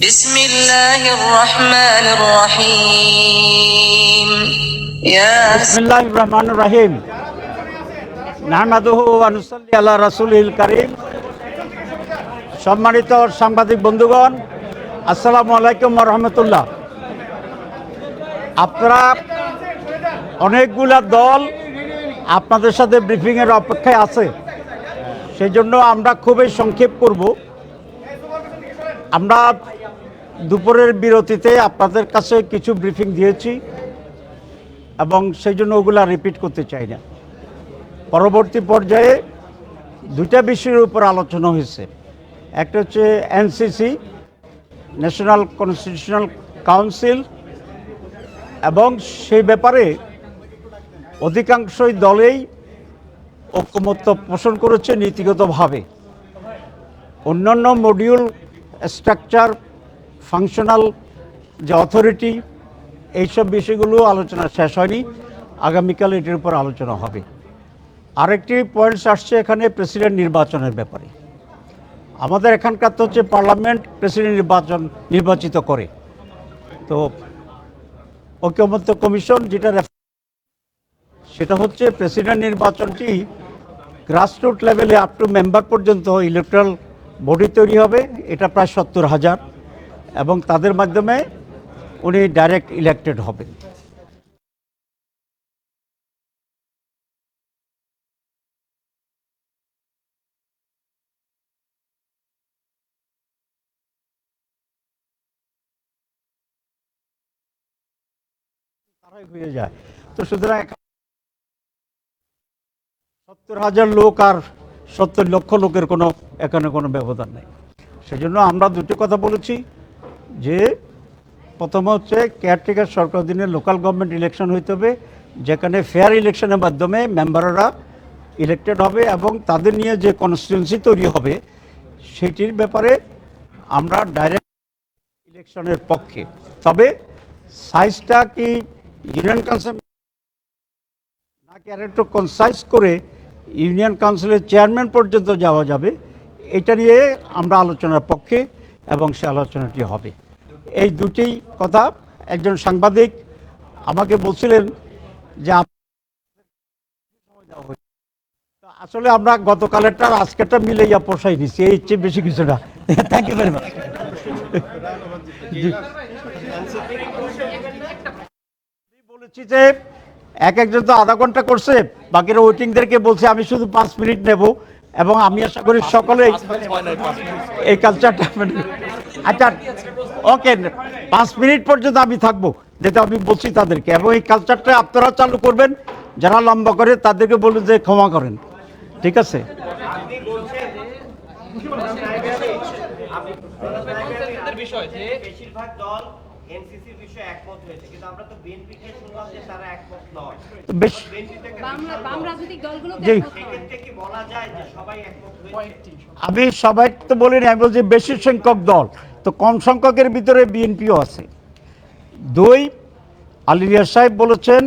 بسم الله الرحمن الرحيم يا বিসমিল্লাহ রহমান রাহিম নাহমাদুহু আনুসাল্লি আল্লাহ রাসুল করিম সম্মানিত সাংবাদিক বন্ধুগণ আসসালামু আলাইকুম রহমতুল্লাহ আপনারা অনেকগুলা দল আপনাদের সাথে ব্রিফিংয়ের অপেক্ষায় আছে সেই জন্য আমরা খুবই সংক্ষেপ করব আমরা দুপুরের বিরতিতে আপনাদের কাছে কিছু ব্রিফিং দিয়েছি এবং সেই জন্য ওগুলা রিপিট করতে চাই না। পরবর্তী পর্যায়ে দুইটা বিষয়ের উপর আলোচনা হয়েছে। একটা হচ্ছে এনসিসি ন্যাশনাল কনস্টিটিউশনাল কাউন্সিল এবং সেই ব্যাপারে অধিকাংশই দলেই ঐক্যমত্য পোষণ করেছে নীতিগতভাবে। অন্যান্য মডিউল স্ট্রাকচার ফাংশনাল যে অথরিটি এইসব বিষয়গুলো আলোচনা শেষ হয়নি। আগামীকাল এটির উপর আলোচনা হবে। আরেকটি পয়েন্টস আসছে এখানে প্রেসিডেন্ট নির্বাচনের ব্যাপারে। আমাদের এখানকার তো হচ্ছে পার্লামেন্ট প্রেসিডেন্ট নির্বাচন নির্বাচিত করে। তো ঐক্যমত্য কমিশন যেটা সেটা হচ্ছে প্রেসিডেন্ট নির্বাচনটি গ্রাসরুট লেভেলে আপ টু মেম্বার পর্যন্ত ইলেকট্রাল বডি তৈরি হবে, এটা প্রায় সত্তর হাজার, এবং তাদের মাধ্যমে উনি ডাইরেক্ট ইলেক্টেড হবেন তারাই হয়ে যায়। তো সুতরাং সত্তর হাজার লোক আর সত্তর লক্ষ লোকের কোনো, এখানে কোনো ব্যবধান নেই। সেজন্য আমরা দুটো কথা বলেছি যে, প্রথম হচ্ছে কেয়ারটেকার সরকার অধীনে লোকাল গভর্নমেন্ট ইলেকশন হইতে হবে, যেখানে ফেয়ার ইলেকশনের মাধ্যমে মেম্বাররা ইলেক্টেড হবে এবং তাদের নিয়ে যে কনস্টিটুয়েন্সি তৈরি হবে, সেটির ব্যাপারে আমরা ডাইরেক্ট ইলেকশনের পক্ষে। তবে সাইজটা কি ইউনিয়ন কাউন্সিল না একটু কনসাইজ করে ইউনিয়ন কাউন্সিলের চেয়ারম্যান পর্যন্ত যাওয়া যাবে। এটা নিয়ে আমরা আলোচনার পক্ষে এবং সে আলোচনাটি হবে। এই দুটি কথা একজন সাংবাদিক আমাকে বলছিলেন যে আসলে আমরা গতকালেরটা আজকেরটা মিলাইয়া পোষাই নিচ্ছি এই চেয়ে বেশি কিছু না। থ্যাংক ইউ ভেরি মাচ বলেছি যে এক একজন তো আধা ঘণ্টা করছে বাকিরা ওয়েটিংদেরকে বলছে আমি শুধু পাঁচ মিনিট নেব এবং আমি আশা করি সকলেই এই কালচারটা মানে- আচ্ছা ওকে পাঁচ মিনিট পর্যন্ত আমি থাকব যেটা আমি বলছি তাদেরকে এবং এই কালচারটা আপনারা চালু করবেন যারা লম্বা করে তাদেরকে বলবেন যে ক্ষমা করেন ঠিক আছে বেশিরভাগ দল এনসিসির বিষয়ে একমত হয়েছে কিন্তু আমরা তো বিএনপিকে শুনলাম যে তারা একমত নয়। বেশ। বাম বাম রাজনৈতিক দলগুলো জি। সেক্ষেত্রে কি বলা যায় যে সবাই একমত হয়েছে? আমি সবাই তো বলিনি আমি বলছি বেশি সংখ্যক দল তো কম সংখ্যকের ভিতরে বিএনপিও আছে। দুই আলিরিয়া সাহেব বলেছেন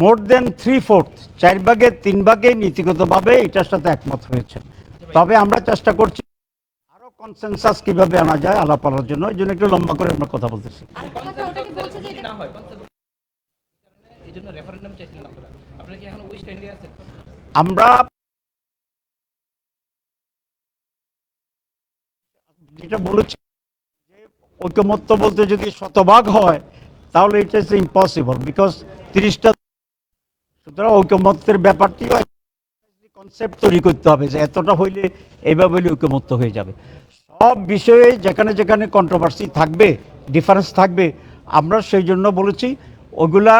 মোর দেন থ্রি ফোর্থ চার ভাগে তিন ভাগে নীতিগতভাবে এটার সাথে একমত হয়েছে। তবে আমরা চেষ্টা করছি কনসেনসাস কীভাবে আনা যায় আলাপ আলোর জন্য এই জন্য একটু লম্বা করে আমরা কথা বলতেছি। আমরা যেটা বলেছি যে ঐকমত্য বলতে যদি শতভাগ হয় তাহলে এটা ইজ ইম্পসিবল বিকজ তিরিশটা সুতরাং ঐকমত্যের ব্যাপারটি কনসেপ্ট তৈরি করতে হবে যে এতটা হইলে এইভাবে হইলে ঐকমত্য হয়ে যাবে। সব বিষয়ে যেখানে যেখানে কন্ট্রোভার্সি থাকবে ডিফারেন্স থাকবে, আমরা সেই জন্য বলেছি, ওগুলা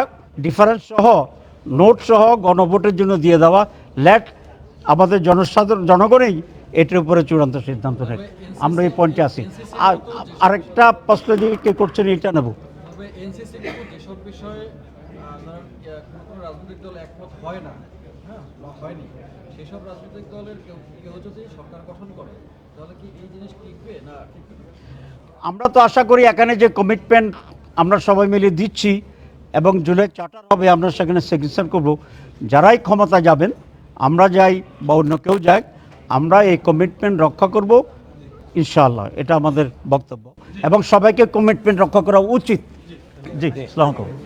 ডিফারেন্স সহ নোট সহ গণভোটের জন্য দিয়ে দেওয়া। লেট আমাদের জনসাধারণ, জনগণেই এটার উপরে চূড়ান্ত সিদ্ধান্ত নেয়। আমরা এই পয়েন্টে আসি আর আরেকটা প্রশ্ন দিয়ে কে করছেন এটা নেব। বিষয়ে রাজনৈতিক দল একমত হয় না। হ্যাঁ হয়নি। সেসব রাজনৈতিক দলের কেউ যদি সরকার গঠন করে, তাহলে কি এই জিনিস টিকবে না আমরা তো আশা করি এখানে যে কমিটমেন্ট আমরা সবাই মিলে দিচ্ছি এবং জুলাই চার্টার হবে, আমরা সেখানে সিগনেচার করব। যারাই ক্ষমতা যাবেন, আমরা যাই বা অন্য কেউ যাক, আমরা এই কমিটমেন্ট রক্ষা করব, ইনশাআল্লাহ। এটা আমাদের বক্তব্য। এবং সবাইকে কমিটমেন্ট রক্ষা করা উচিত। জি আসসালামু আলাইকুম।